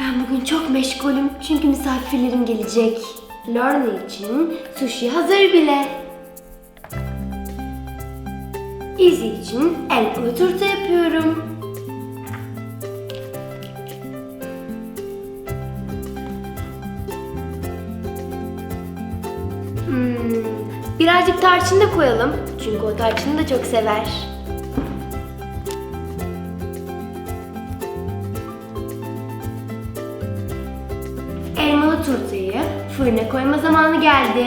Ben bugün çok meşgulüm çünkü misafirlerim gelecek. Lorna için sushi hazır bile. Izzy için elmalı turta yapıyorum. Hmm, birazcık tarçın da koyalım. Çünkü o tarçını da çok sever. Turtayı fırına koyma zamanı geldi.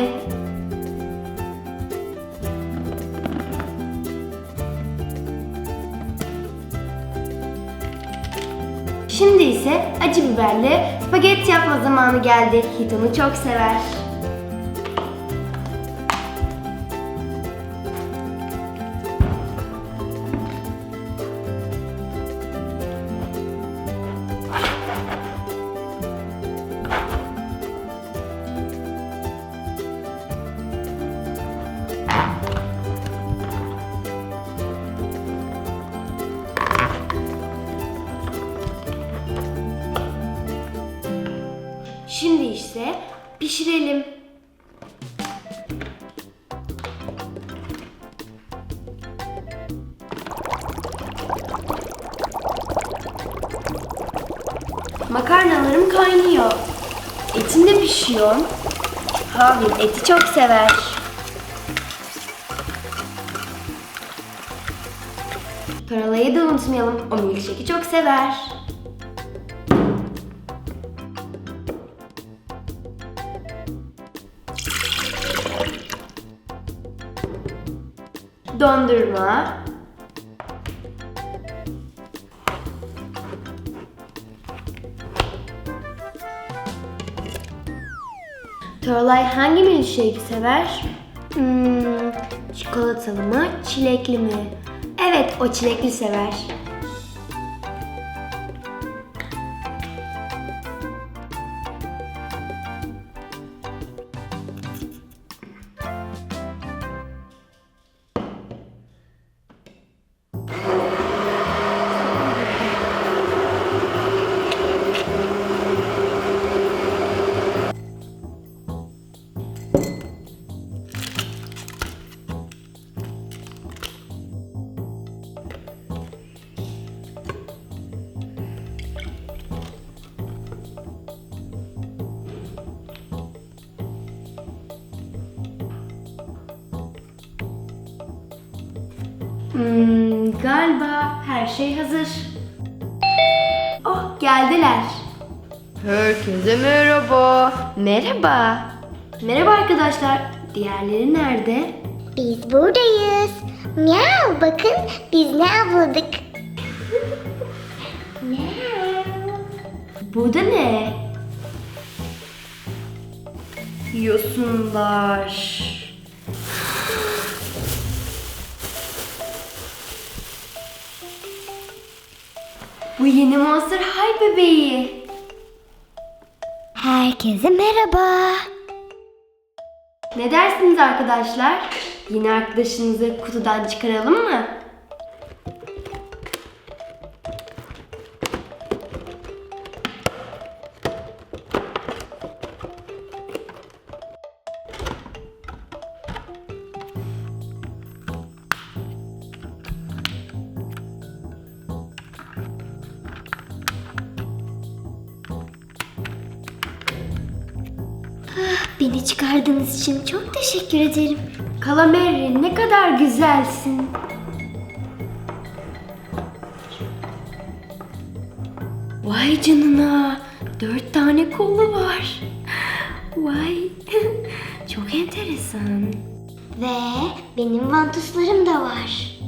Şimdi ise acı biberli spagetti yapma zamanı geldi. Hit onu çok sever. Şimdi ise pişirelim. Makarnalarım kaynıyor. Etim de pişiyor. Havin eti çok sever. Paralayı da unutmayalım. O milkshake'i çok sever. Dondurma. Torlay hangi milkshake'i sever? Hmm, çikolatalı mı, çilekli mi? Evet, o çilekli sever. Hmm, galiba her şey hazır. Oh, geldiler. Herkese merhaba. Merhaba. Merhaba arkadaşlar. Diğerleri nerede? Biz buradayız. Miau bakın biz ne avladık. Miau. Bu da ne? Yosunlar. Bu yeni Monster High bebeği. Herkese merhaba. Ne dersiniz arkadaşlar? Yeni arkadaşınızı kutudan çıkaralım mı? Beni çıkardığınız için çok teşekkür ederim. Kalameri ne kadar güzelsin. Vay canına. Dört tane kolu var. Vay. Çok enteresan. Ve benim vantuslarım da var.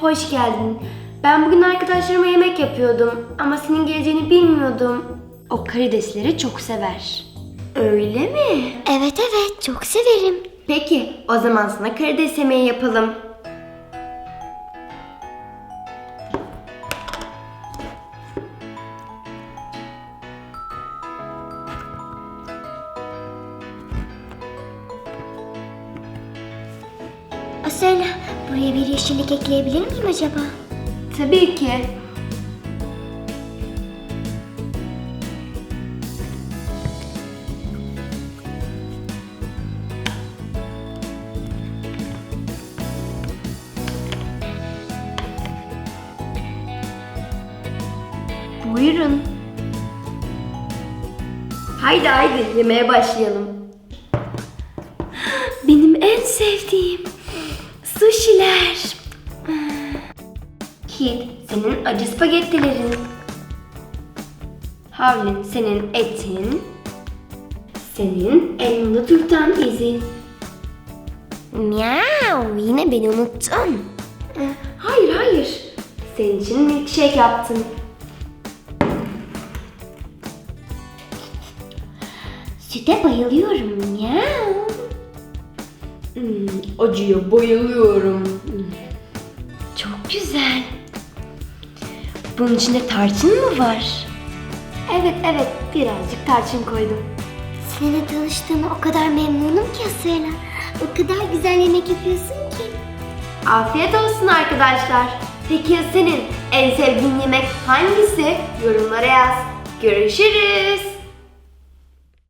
Hoş geldin. Ben bugün arkadaşlarıma yemek yapıyordum ama senin geleceğini bilmiyordum. O karidesleri çok sever. Öyle mi? Evet evet çok severim. Peki, o zaman sana karides yemeği yapalım. Asena buraya bir yeşillik ekleyebilir miyim acaba? Tabii ki. Buyurun. Haydi haydi yemeğe başlayalım. Benim en sevdiğim sushiler. Kid senin acı spagettilerin. Havlin senin etin. Senin elmalı turtan izin. Miau yine beni unuttun. Hayır hayır. Senin için milkshake yaptım. Süte bayılıyorum. Miau. Hmm, acıya bayılıyorum. Çok güzel. Bunun içinde tarçın mı var? Evet evet birazcık tarçın koydum. Seninle tanıştığıma o kadar memnunum ki Asela. O kadar güzel yemek yapıyorsun ki. Afiyet olsun arkadaşlar. Peki ya senin en sevdiğin yemek hangisi? Yorumlara yaz. Görüşürüz.